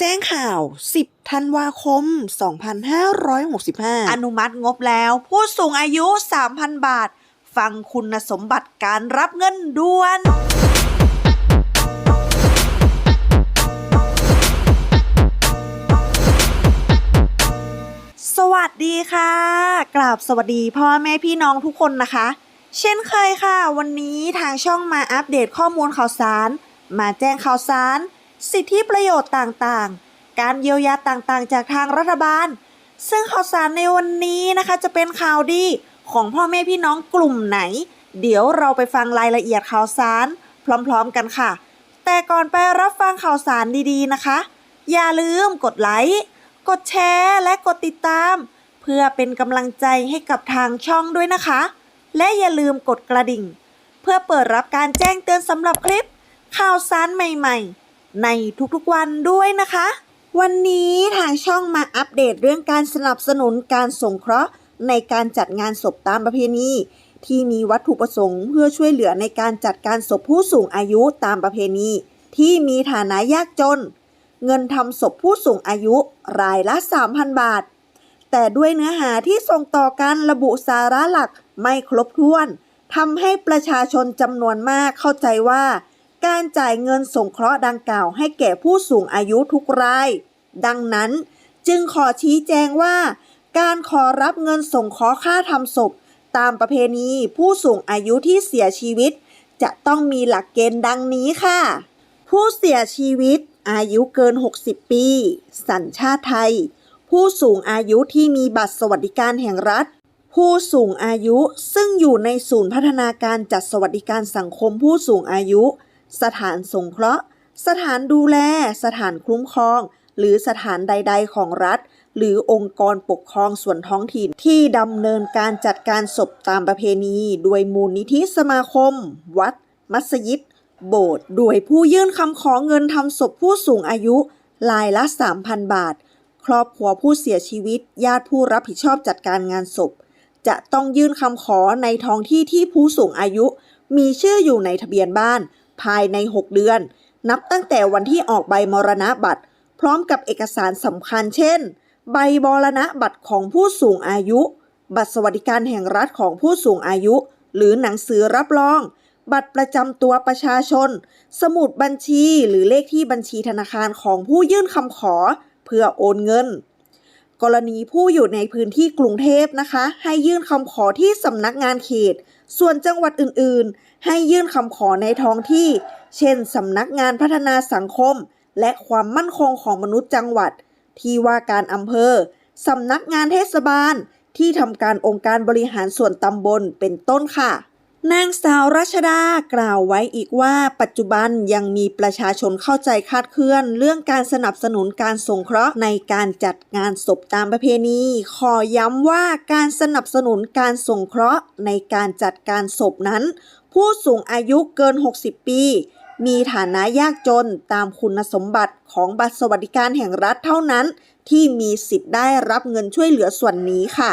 แจ้งข่าว 10 ธันวาคม 2565 อนุมัติงบแล้ว ผู้สูงอายุ 3,000 บาท ฟังคุณสมบัติการรับเงินด่วนสวัสดีค่ะ กราบสวัสดีพ่อแม่พี่น้องทุกคนนะคะ เช่นเคยค่ะ วันนี้ทางช่องมาอัปเดตข้อมูลข่าวสาร มาแจ้งข่าวสาร สิทธิประโยชน์ต่างๆ การเยียวยาต่างๆ จากทางรัฐบาล ซึ่งข่าวสารในวันนี้นะคะจะเป็นข่าวดีของพ่อแม่พี่น้องกลุ่มไหน เดี๋ยวเราไปฟังรายละเอียดข่าวสาร พร้อมๆกันค่ะ แต่ก่อนไปรับฟังข่าวสารดีๆนะคะ อย่าลืมกดไลค์กดแชร์และกดติดตาม เพื่อเป็นกำลังใจให้กับทางช่องด้วยนะคะ และอย่าลืมกดกระดิ่ง เพื่อเปิดรับการแจ้งเตือนสำหรับคลิป ข่าวสารใหม่ ๆ ในทุกๆวันด้วยนะคะ วันนี้ทางช่องมาอัปเดตเรื่องการสนับสนุนการสงเคราะห์ ในการจัดงานศพตามประเพณีที่มีวัตถุประสงค์เพื่อช่วยเหลือในการจัดการศพผู้สูงอายุตามประเพณี ที่มีฐานะยากจน เงินทำศพผู้สูงอายุรายละ 3,000 บาท แต่ด้วยเนื้อหาที่ส่งต่อกันระบุสาระหลักไม่ครบถ้วนทำให้ประชาชนจำนวนมากเข้าใจว่า การจ่ายเงินสงเคราะห์ดังกล่าวให้แก่ผู้สูงอายุทุกราย ดังนั้นจึงขอชี้แจงว่า การขอรับเงินสงเคราะห์ค่าทำศพ ตามประเพณีผู้สูงอายุที่เสียชีวิต จะต้องมีหลักเกณฑ์ดังนี้ค่ะ ผู้เสียชีวิต อายุเกิน 60 ปี สัญชาติไทย ผู้สูงอายุที่มีบัตรสวัสดิการแห่งรัฐ ผู้สูงอายุซึ่งอยู่ในศูนย์พัฒนาการจัดสวัสดิการสังคมผู้สูงอายุ สถานสงเคราะห์ สถานดูแล สถานคุ้มครอง หรือสถานใด ๆ ของรัฐ หรือองค์กรปกครองส่วนท้องถิ่นที่ดำเนินการจัดการศพตามประเพณีโดยมูลนิธิสมาคม วัด มัสยิด โบสถ์โดยผู้ยื่นคำขอเงินทำศพผู้สูงอายุรายละ 3,000 บาท ครอบครัวผู้เสียชีวิต ญาติผู้รับผิดชอบจัดการงานศพ จะต้องยื่นคำขอในท้องที่ที่ผู้สูงอายุ มีชื่ออยู่ในทะเบียนบ้าน ภายใน 6 เดือน นับตั้งแต่วันที่ออกใบมรณะบัตร พร้อมกับเอกสารสำคัญเช่น ใบมรณะบัตรของผู้สูงอายุ บัตรสวัสดิการแห่งรัฐของผู้สูงอายุ หรือหนังสือรับรอง บัตรประจำตัวประชาชน สมุดบัญชีหรือเลขที่บัญชีธนาคารของผู้ยื่นคำขอ เพื่อโอนเงินกรณีผู้อยู่ในพื้นที่กรุงเทพนะคะ ให้ยื่นคำขอที่สำนักงานเขต ส่วนจังหวัดอื่นๆ ให้ยื่นคำขอในท้องที่ เช่นสำนักงานพัฒนาสังคม และความมั่นคงของมนุษย์จังหวัด ที่ว่าการอำเภอสำนักงานเทศบาล ที่ทำการองค์การบริหารส่วนตำบลเป็นต้นค่ะ นางสาวรัชดากล่าวไว้อีกว่า ปัจจุบันยังมีประชาชนเข้าใจคาดเคลื่อน เรื่องการสนับสนุนการสงเคราะห์ในการจัดงานศพตามประเพณี ขอย้ำว่าการสนับสนุนการสงเคราะห์ในการจัดการศพนั้น ผู้สูงอายุเกิน 60 ปี มีฐานะยากจนตามคุณสมบัติของบัตรสวัสดิการแห่งรัฐเท่านั้น ที่มีสิทธิ์ได้รับเงินช่วยเหลือส่วนนี้ค่ะ